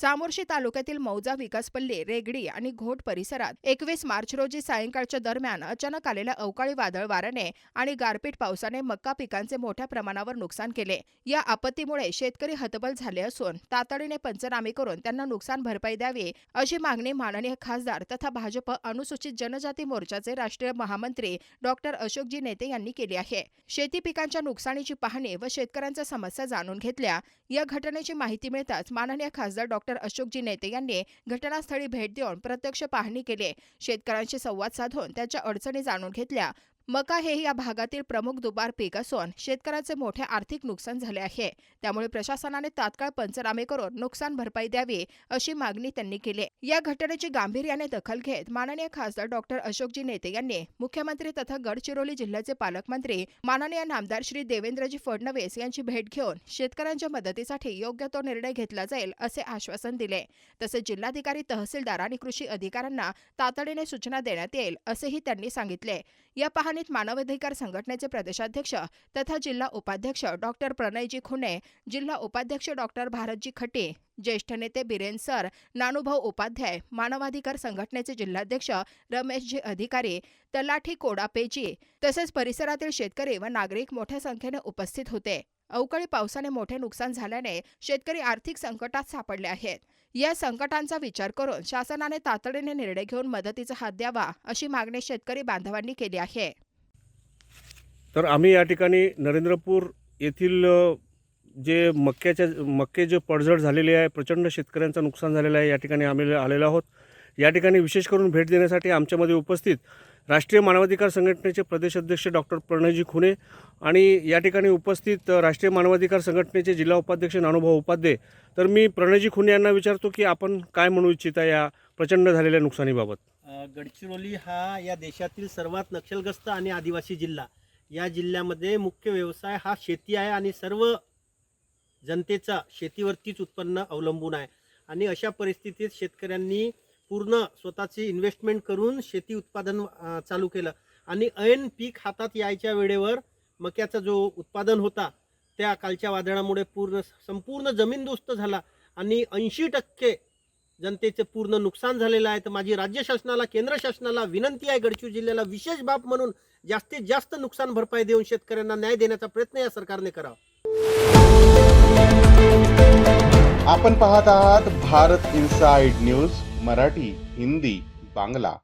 चामोर्शी तालुक्यातील मौजा विकासपल्ली रेगडी आणि घोट परिसरात एकवीस मार्च रोजी सायंकाळच्या दरम्यान अचानक आलेल्या अवकाळी वादळ वाऱ्याने आणि गारपीट पावसाने मक्का पिकांचे मोठ्या प्रमाणावर नुकसान केले. या आपत्तीमुळे शेतकरी हतबल झाले असून तातडीने पंचनामे करून त्यांना नुकसान भरपाई द्यावी अशी मागणी माननीय खासदार तथा भाजप अनुसूचित जनजाती मोर्चाचे राष्ट्रीय महामंत्री डॉक्टर अशोकजी नेते यांनी केली आहे. शेती पिकांच्या नुकसानीची पाहणी व शेतकऱ्यांच्या समस्या जाणून घेतल्या या घटनेची माहिती मिळताच माननीय खासदार डॉक्टर अशोकजी नेते यांनी घटनास्थळी भेट देऊन प्रत्यक्ष पाहणी केली. शेतकऱ्यांशी संवाद साधून त्यांच्या अडचणी जाणून घेतल्या. मका हे या भागातील प्रमुख दुबार पीक असून शेतकऱ्यांचे मोठे आर्थिक नुकसान झाले आहे. त्यामुळे प्रशासनाने तात्काळ पंचनामे करून नुकसान भरपाई द्यावी अशी मागणी त्यांनी केली. या घटनेची गांभीर्याने दखल घेत माननीय खासदार डॉक्टर अशोकजी नेते यांनी मुख्यमंत्री तथा गडचिरोली जिल्ह्याचे पालकमंत्री माननीय नामदार श्री देवेंद्रजी फडणवीस यांची भेट घेऊन शेतकऱ्यांच्या मदतीसाठी योग्य तो निर्णय घेतला जाईल असे आश्वासन दिले. तसेच जिल्हाधिकारी तहसीलदार आणि कृषी अधिकाऱ्यांना तातडीने सूचना देण्यात येईल असेही त्यांनी सांगितले. या अनुदानित मानवाधिकार संघटनेचे प्रदेशाध्यक्ष तथा जिल्हा उपाध्यक्ष डॉक्टर प्रणयजी खुने जिल्हा उपाध्यक्ष डॉक्टर भारतजी खटे ज्येष्ठ नेते बिरेन सर नानुभाऊ उपाध्याय मानवाधिकार संघटनेचे जिल्हाध्यक्ष रमेशजी अधिकारी तलाठी कोडापेजी तसेच परिसरातील शेतकरी व नागरिक मोठ्या संख्येने उपस्थित होते. अवकाळी पावसाने मोठे नुकसान झाल्याने शेतकरी आर्थिक संकटात सापडले आहेत. या संकटांचा विचार करून शासनाने तातडीने निर्णय घेऊन मदतीचा हात द्यावा अशी मागणी शेतकरी बांधवांनी केली आहे. तर आम्ही या ठिकाणी नरेंद्रपूर येथील जे मक्याच्या मक्के जे पडझड झालेले आहे प्रचंड शेतकऱ्यांचं नुकसान झालेलं आहे या ठिकाणी आम्ही आलेलो आहोत. या ठिकाणी विशेष करून भेट देण्यासाठी आमच्यामध्ये उपस्थित राष्ट्रीय मानवाधिकार संघटनेचे प्रदेश अध्यक्ष डॉक्टर प्रणयजी खुने आणि या ठिकाणी उपस्थित राष्ट्रीय मानवाधिकार संघटनेचे जिल्हा उपाध्यक्ष नानुभाऊ उपाध्ये. तर मी प्रणयजी खुने यांना विचारतो की आपण काय म्हणू इच्छिता या प्रचंड झालेल्या नुकसानीबाबत? गडचिरोली हा या देशातील सर्वात नक्षलग्रस्त आणि आदिवासी जिल्हा. या जिल्ह्यामध्ये मुख्य व्यवसाय हा शेती आहे आणि सर्व जनतेचा शेतीवरतीच उत्पन्न अवलंबून आहे. आणि अशा परिस्थितीत शेतकऱ्यांनी पूर्ण स्वतःची इन्व्हेस्टमेंट करून शेती उत्पादन चालू केलं. आणि ऐन पीक हातात यायच्या वेळेवर मक्याचा जो उत्पादन होता त्या कालच्या वादळामुळे पूर्ण संपूर्ण जमीनदोस्त झाला. आणि ऐंशी टक्के जनतेचे पूर्ण नुकसान झालेलं आहे. तर माझी राज्य शासनाला केंद्र शासनाला विनंती आहे गडचिरोली जिल्ह्याला विशेष बाब म्हणून जास्तीत जास्त नुकसान भरपाई देऊन शेतकऱ्यांना न्याय देण्याचा प्रयत्न या सरकारने करावा. आपण पाहत आहात भारत इन्साइड न्यूज मराठी हिंदी बांगला.